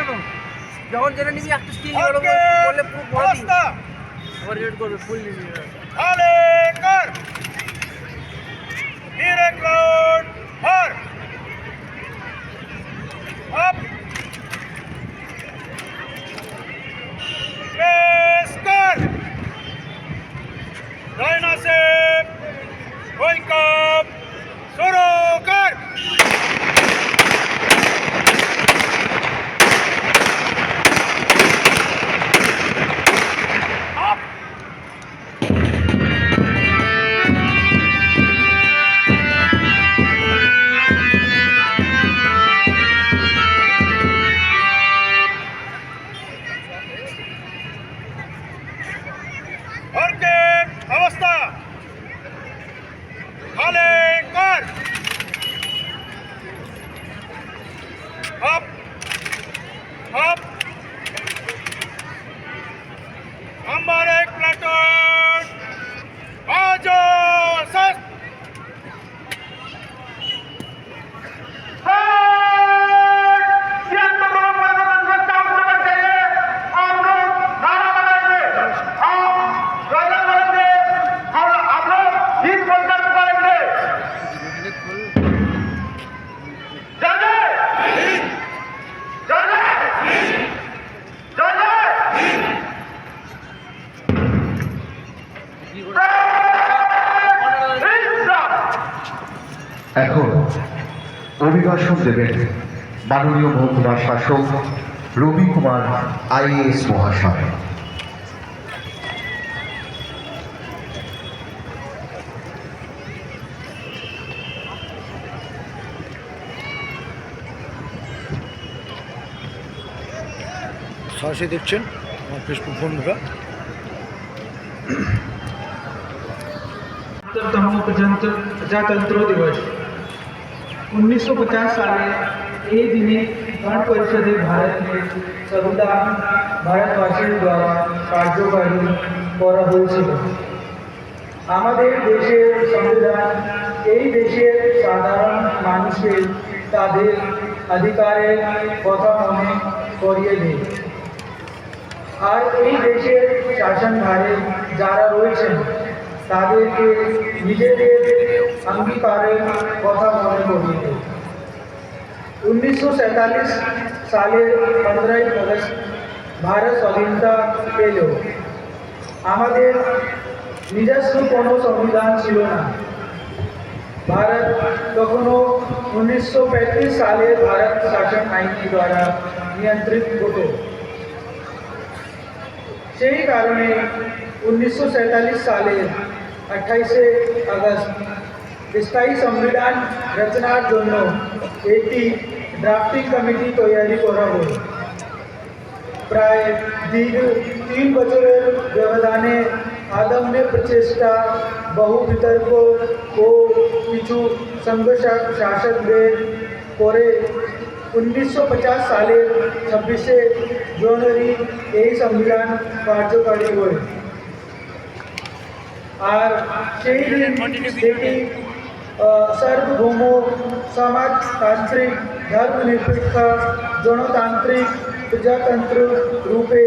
কেন যখন যেটা নিবি একটা স্টিল গরম করলে পুরো বড় দিন আবার রেড করবে ফুল নিবি আলে কর ধীরে ক্লাউড হর আপ প্লেস কর ডাইনাসে গোইং কর অভিভাষণ দেবেন মাননীয় মহকুমা শাসক রবি কুমার আইএএস মহাশয় সরাসরি দেখছেন আমার ফেসবুক বন্ধুরা सत्तरतम प्रजातंत्र प्रजातंत्र दिवस उन्नीसशो पचास साले এই দিনে গণ পরিষদে ভারতের সংবিধান ভারতবাসীর দ্বারা কার্যকারী করা হয়েছিল আমাদের দেশের সংবিধান এই দেশের সাধারণ মানুষের তাদের অধিকারের কথা মনে করিয়ে দেয় আর এই দেশের শাসনভারে যারা রয়েছেন তাদেরকে নিজেদের অঙ্গীকারের কথা মনে করিয়ে উনিশশো सैतालीस সালের পনেরোই আগস্ট ভারত স্বাধীনতা পেল আমাদের নিজস্ব কোনো সংবিধান ছিল না ভারত তখনও উনিশশো সালে ভারত শাসন আইনি দ্বারা নিয়ন্ত্রিত হতো সেই কারণে উনিশশো সালের আঠাইশে আগস্ট স্থায়ী সংবিধান রচনার জন্য একটি ড্রাফটিং কমিটি তৈরি করা হয় প্রায় দীর্ঘ তিন বছরের ব্যবধানে আদম্য প্রচেষ্টা বহু বিতর্ক ও কিছু সংঘ শাসকদের পরে উনিশশো পঞ্চাশ সালের ছাব্বিশে জানুয়ারি এই সংবিধান কার্যকারী হয় আর সেই দিন এটি আহ, সার্বভৌম সমাজতান্ত্রিক ধর্মনিরপেক্ষ গণতান্ত্রিক প্রজাতন্ত্র রূপে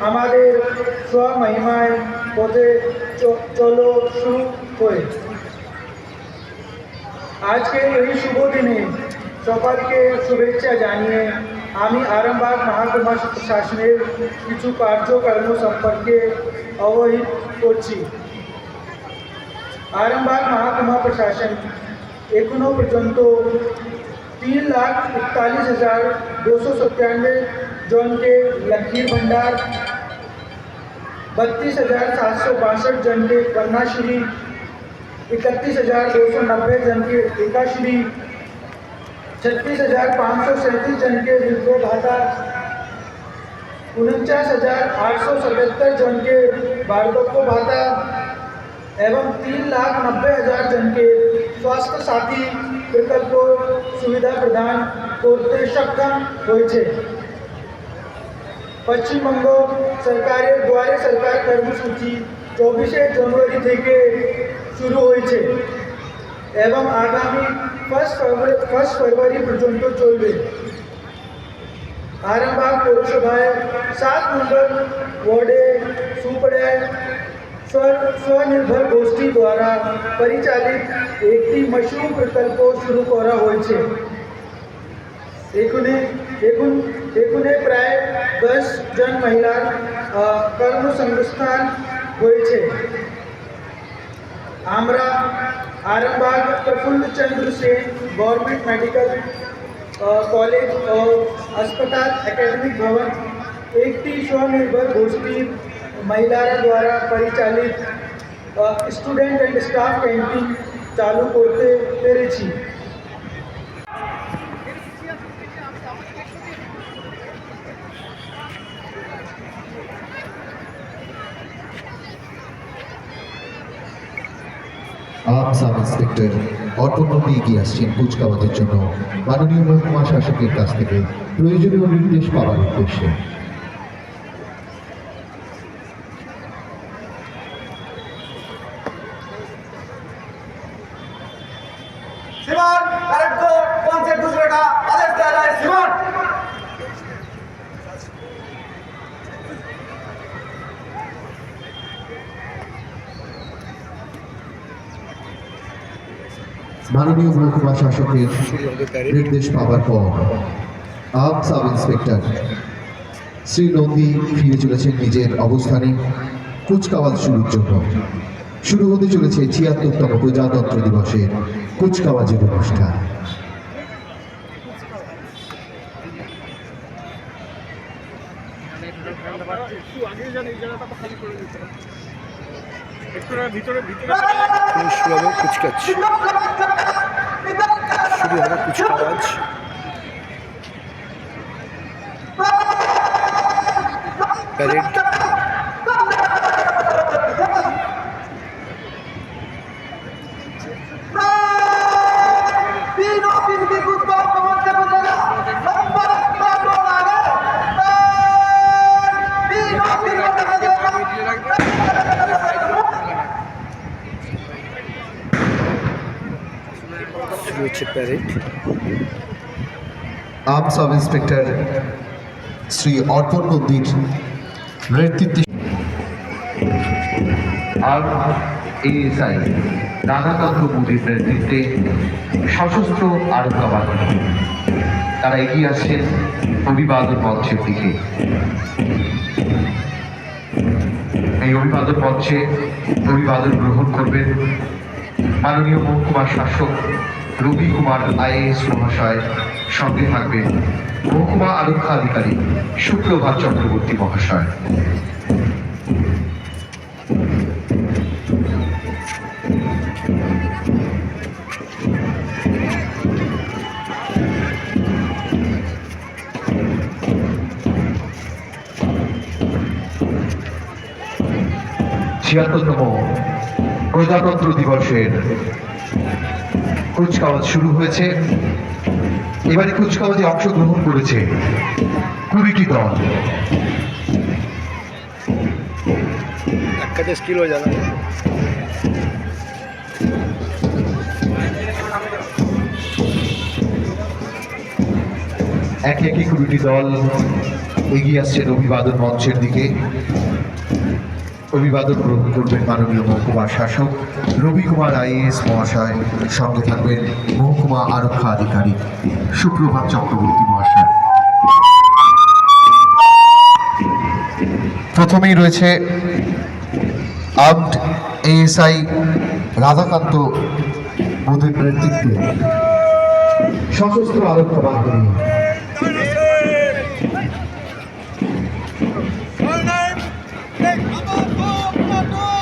আমাদের স্বমহিমায় পথে চ- চলো শুরু হয় আজকে এই শুভ দিনে সকলকে শুভেচ্ছা জানিয়ে আমি আরামবাগ মহাকুমা শাসনের কিছু কার্যকর্ম সম্পর্কে অবহিত করছি आरंभबाग महाकुमा प्रशासन एकोनो पर्यंत तीन लाख इकतालीस हज़ार दो सौ सत्तानवे जौन के लखीर भंडार, बत्तीस हज़ार सात सौ बासठ जन के कन्याश्री इकतीस हज़ार दो सौ नब्बे जन के एकाश्री, छत्तीस हज़ार पाँच सौ सैंतीस जन के विधवा भाता उनचास हज़ार आठ सौ सतहत्तर जन के वार्धक्य भाता एवं तीन लाख नब्बे हजार जन के स्वास्थ्य साथी प्रकल्प सुविधा प्रदान করতে সক্ষম হয়েছে পশ্চিমবঙ্গ সরকারের দুয়ারে সরকার কর্মসূচি চব্বিশে জানুয়ারি থেকে শুরু হয়েছে এবং আগামী ফার্স্ট ফেব্রুয়ারি ফার্স্ট ফেব্রুয়ারি পর্যন্ত চলবে आरामबाग पौरसभाय सात नंबर वॉर्डे सुपड़े स्वनिर्भर गोष्ठी द्वारा परिचालित एक मशरूम प्रकल्प शुरू करा हो प्राय दस जन महिला कर्म संस्थान हो आमरा आरंभाग Prafulla Chandra Sen government medical college अस्पताल, एकेडमिक भवन एक स्वनिर्भर गोष्ठी মহিলারা দ্বারা পরিচালিত স্টুডেন্ট অ্যান্ড স্টাফ ক্যান্টিন চালু করতে পেরেছি আপ সাব ইন্সপেক্টর অর্পণ নন্দী এগিয়ে আসছেন কুচকাওয়াজের জন্য মাননীয় মহকুমা শাসকের কাছ থেকে প্রয়োজনীয় নির্দেশ পাওয়ার উদ্দেশ্যে মাননীয় মহকুমা শাসকের নির্দেশ পাওয়ার পর আপ সাব ইন্সপেক্টর। শ্রী নন্দী ফিরে চলেছেন নিজের অবস্থানে কুচকাওয়াজ শুরুর জন্য। শুরু হতে চলেছে ছিয়াত্তরতম প্রজাতন্ত্র দিবসের কুচকাওয়াজের অনুষ্ঠান। একটু ভিতরে ভিতরে। শুরু হবে কুচকাচ শুরু হবে কুচকাওয়াজ হচ্ছে প্যারেড আপ সাব ইন্সপেক্টর শ্রী অর্পণ নন্দীর নেতৃত্বে আর এএসআই রাধাকান্ত মোদীর নেতৃত্বে সশস্ত্র আরোগ্য বাহিনী। তারা এগিয়ে আসছেন অভিবাদন মঞ্চের দিকে। এই অভিবাদন মঞ্চে অভিবাদন গ্রহণ করবেন মাননীয় মহকুমা শাসক রবি কুমার আইএএস মহাশয় সঙ্গে থাকবেন মহকুমা আরক্ষা আধিকারিক সুপ্রভাত চক্রবর্তী মহাশয়। ছিয়াত্তরতম প্রজাতন্ত্র দিবসের কুচকাওয়াজ শুরু হয়েছে। এবারে কুচকাওয়াজে অংশগ্রহণ করেছে কুড়িটি দল। স্কিল হয়ে যাবে। একে একে কুড়িটি দল এগিয়ে আসছে অভিবাদন মঞ্চের দিকে। অভিবাদন গ্রহণ করবেন মাননীয় মহকুমা শাসক। রবি কুমার আইএএস মহাশয় সঙ্গে থাকবেন মহকুমা আরক্ষা আধিকারিক সুপ্রভাত চক্রবর্তী মহাশয়। প্রথমেই রয়েছে আর্মড এএসআই রাধাকান্ত মোদীর নেতৃত্বে সশস্ত্র আরক্ষা বাহিনী।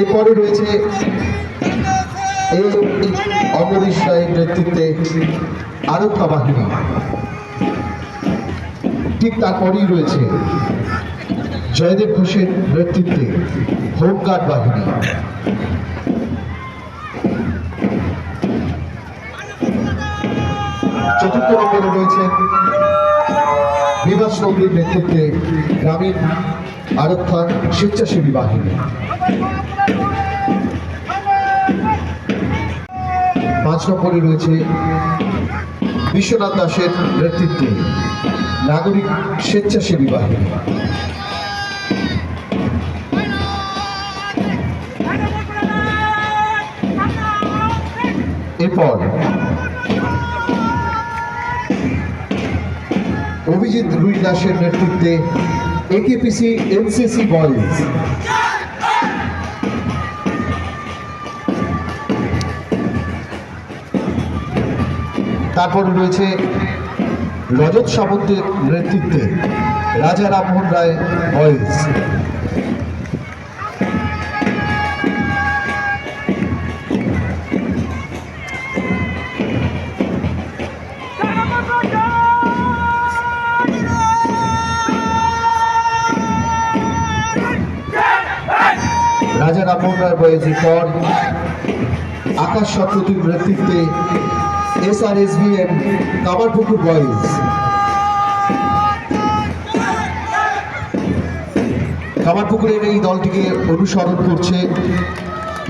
এরপরে রয়েছে এই অমরিশ রায়ের নেতৃত্বে আরক্ষা বাহিনী। ঠিক তারপরেই রয়েছে জয়দেব ঘোষের নেতৃত্বে হোমগার্ড বাহিনী। চতুর্থ নম্বরে রয়েছে বিভাস নন্দীর নেতৃত্বে গ্রামীণ আরক্ষা স্বেচ্ছাসেবী বাহিনী। পাঁচ নম্বরে রয়েছে বিশ্বনাথ দাসের নেতৃত্বে নাগরিক স্বেচ্ছাসেবী বাহিনী। এরপর অভিজিৎ রুই দাসের নেতৃত্বে একেপিসি এনসিসি বয়েজ তারপর রয়েছে রজত সামন্তের নেতৃত্বে রাজা রামমোহন রায় বয়েজ। রাজা রামমোহন রায় বয়েজের পর আকাশ সপ্রতির নেতৃত্বে S R S B M Kamarpukur boys কামারপুকুরের এই দলটিকে অনুসরণ করছে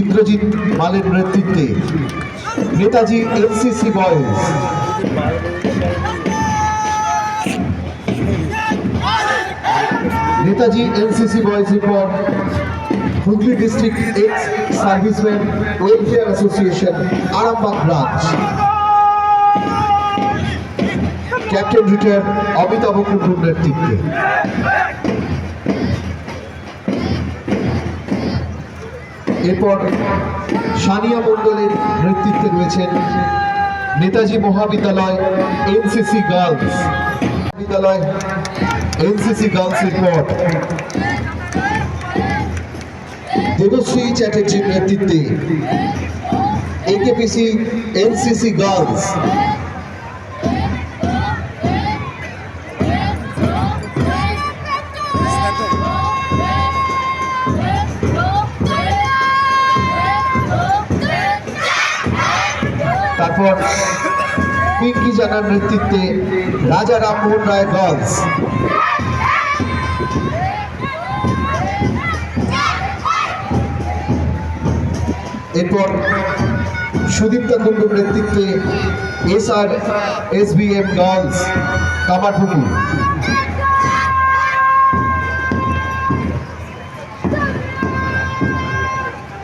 ইন্দ্রজিৎ মালের নেতৃত্বে। Netaji NCC boys Netaji NCC বয়েজের পর Hooghly district ex serviceman welfare association Arambagh branch captain retire Amitabh কুণ্ডুর নেতৃত্বে। এরপর সানিয়া মণ্ডলের নেতৃত্বে রয়েছেন নেতাজি মহাবিদ্যালয় এনসিসি গার্লস। বিদ্যালয় এনসিসি গার্লসের পর দেবশ্রী চ্যাটার্জির নেতৃত্বে একেপিসি এনসিসি গার্লস জানার নেতৃত্বে রাজা রামমোহন রায় গার্লস এরপর সুদীপ্তা কুণ্ডুর নেতৃত্বে S R S B M girls Kamarpukur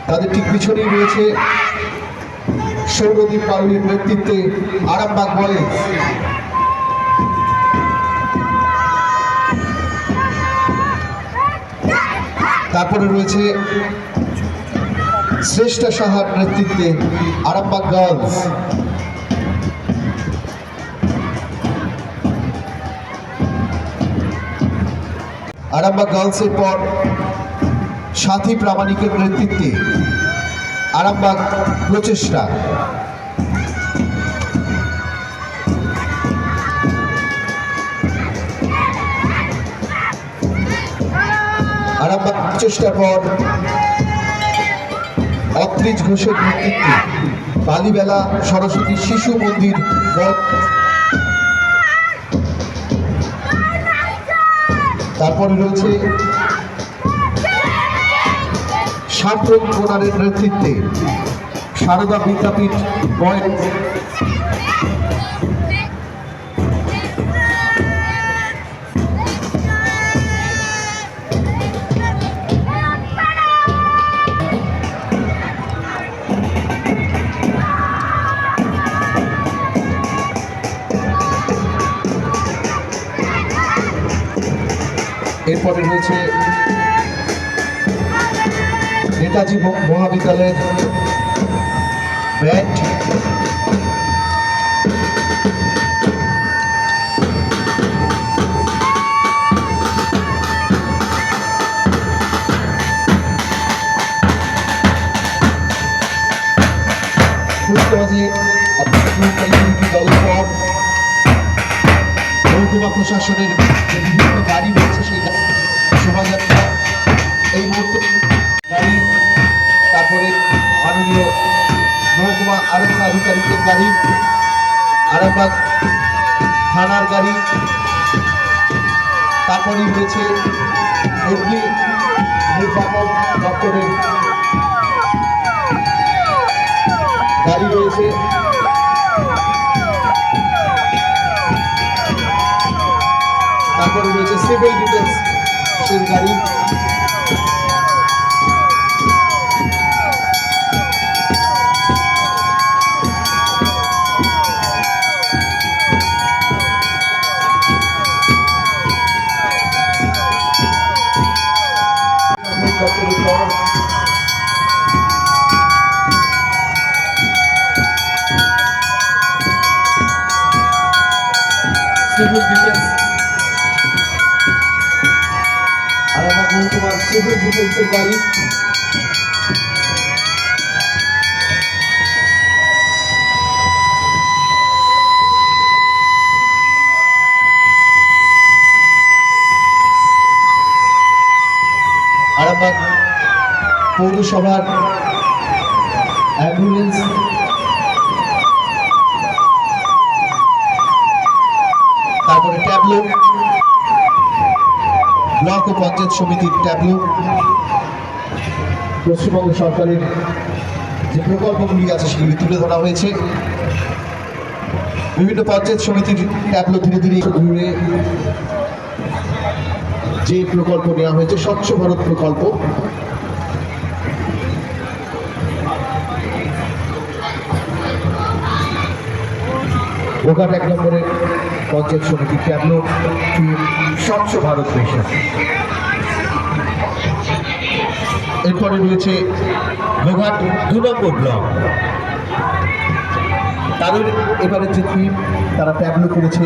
তাদের ঠিক পিছনেই রয়েছে সৌরদীপ পালুয়ের নেতৃত্বে আরামবাগ বলে। তারপরে রয়েছে শ্রেষ্ঠ সাহার নেতৃত্বে আরামবাগ গার্লস। আরামবাগ গার্লসের পর সাথী প্রামাণিকের নেতৃত্বে আরামবাগ প্রচেষ্টা আরামবাগ প্রচেষ্টার পর অত্রিজ ঘোষের নেতৃত্বে বালিবেলা সরস্বতী শিশু মন্দির। তারপরে রয়েছে সান্ত্বন কোনারের নেতৃত্বে সারদা বিদ্যাপীঠ বয়েজ এরপরে রয়েছে নেতাজি মহাবিদ্যালয়ের ব্যান্ড প্রশাসনের বিভিন্ন গাড়ি রয়েছে সেই আধিকারিকের গাড়ি, আরামবাগ থানার গাড়ি, তারপরে রয়েছে অগ্নি নির্বাপন দপ্তরের গাড়ি রয়েছে। তারপরে রয়েছে সিভিল এর গাড়ি। আরামবাগ পৌরসভার অ্যাম্বুলেন্স। তারপরে ট্যাবলো। ব্লক ও পঞ্চায়েত সমিতির ট্যাবলো। পশ্চিমবঙ্গ সরকারের যে প্রকল্পগুলি আছে সেগুলি তুলে ধরা হয়েছে। বিভিন্ন পঞ্চায়েত সমিতির ট্যাবলো ধীরে ধীরে ঘুরে যে প্রকল্প নেওয়া হয়েছে, স্বচ্ছ ভারত প্রকল্প। ওখানে এক নম্বরে পঞ্চায়েত সমিতি ট্যাবলো স্বচ্ছ ভারত মিশন। এরপরে রয়েছে গোঘাট দু নম্বর ব্লক। তাদের এবারে যে টিম তারা ট্যাবলো করেছে।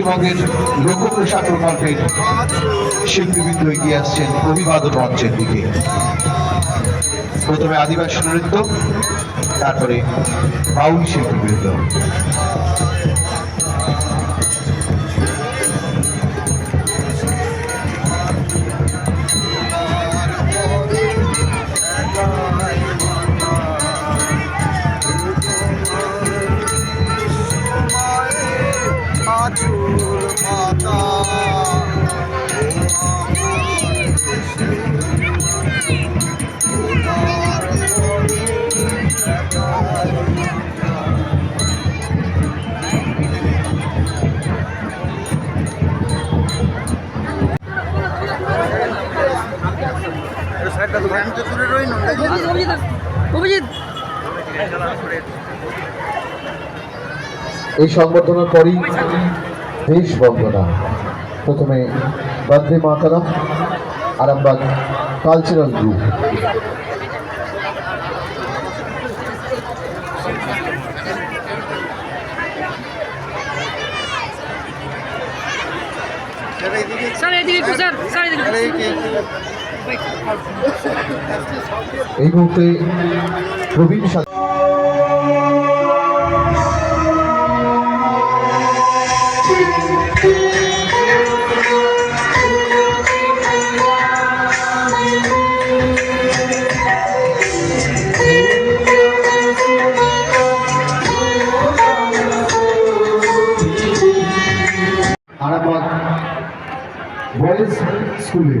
পশ্চিমবঙ্গের লোকপ্রসাদ প্রকল্পের শিল্পীবৃন্দ এগিয়ে আসছেন, অভিবাদন মঞ্চের দিকে। প্রথমে আদিবাসী নৃত্য, তারপরে বাউল শিল্পীবৃন্দ। এই সংবর্ধনার পরই দেশ বন্দনা। প্রথমে Vande Mataram Arambagh cultural group. Sir এদিকে স্যার স্যার এদিকে এই মুহূর্তে প্রবীণ আরামবাগ বয়েজ স্কুলের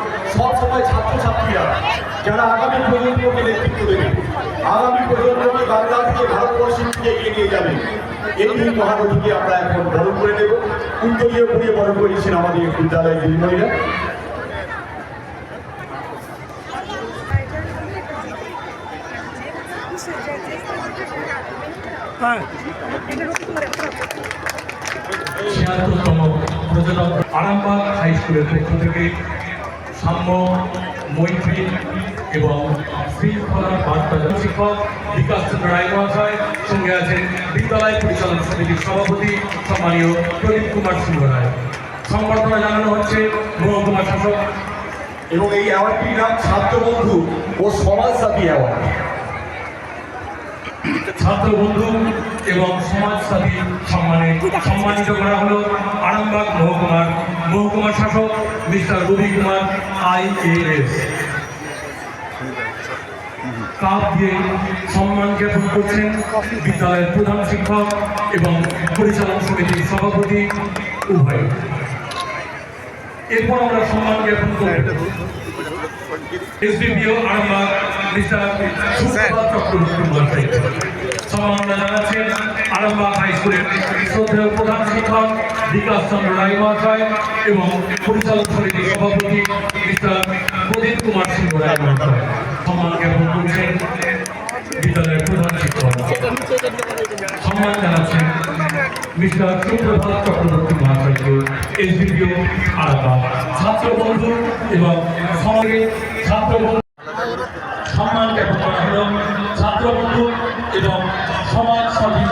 ছাত্রছাত্রীরা যারা আগামী প্রজন্মকে নেতৃত্ব দেবে, আগামী প্রজন্মকে ভারতবর্ষের দিকে এগিয়ে নিয়ে যাবে, এই দুই আমরা এখন করে নেব। বরণ করেছেন আমাদের বিদ্যালয়ের দিদিমণিরা ছিয়াত্তরতম প্রযোজক আরামবাগ হাই স্কুলের পক্ষ থেকে সাম্য মৈত্রী এবং শৃঙ্খলার বার্তা শিক্ষক বিকাশ চন্দ্র রায় মহাশয় সঙ্গে আছেন বিদ্যালয় পরিচালনা সমিতির সভাপতি সম্মানীয় প্রদীপ কুমার সিংহ রায়। সংবর্ধনা জানানো হচ্ছে মহকুমা শাসক। এবং এই অ্যাওয়ার্ডটির নাম ছাত্রবন্ধু ও সমাজসাথী অ্যাওয়ার্ড ছাত্র বন্ধু এবং সমাজসাথী সম্মানে সম্মানিত করা হলো আরামবাগ মহকুমার মহকুমা শাসক mister Ravi Kumar IAS cup দিয়ে সম্মান জ্ঞাপন করছেন বিদ্যালয়ের প্রধান শিক্ষক এবং পরিচালন সমিতির সভাপতি উভয়। এরপর আমরা সম্মান জ্ঞাপন করব। এসডিপিও আরামবাগ মিস্টার সুপ্রভাত চক্রবর্তী সম্মাননা জানাচ্ছেন আরামবাগ হাই স্কুলের শ্রদ্ধেয় প্রধান শিক্ষক বিকাশ চন্দ্র রায় মহাশয় এবং পরিচালক সমিতির সভাপতি মিস্টার প্রদীপ কুমার সিংহ রায় মহাশয় সম্মান জ্ঞাপন করছেন বিদ্যালয়ের প্রধান শিক্ষক। সম্মান জানাচ্ছেন মিস্টার সুপ্রভাত চক্রবর্তী মহাশয়কে এসডিপিও আরামবাগ। ছাত্র বন্ধু এবং সমাজে ছাত্র বন্ধু সম্মান জ্ঞাপন করা হলো ছাত্র বন্ধু এবং সমাজ সাথী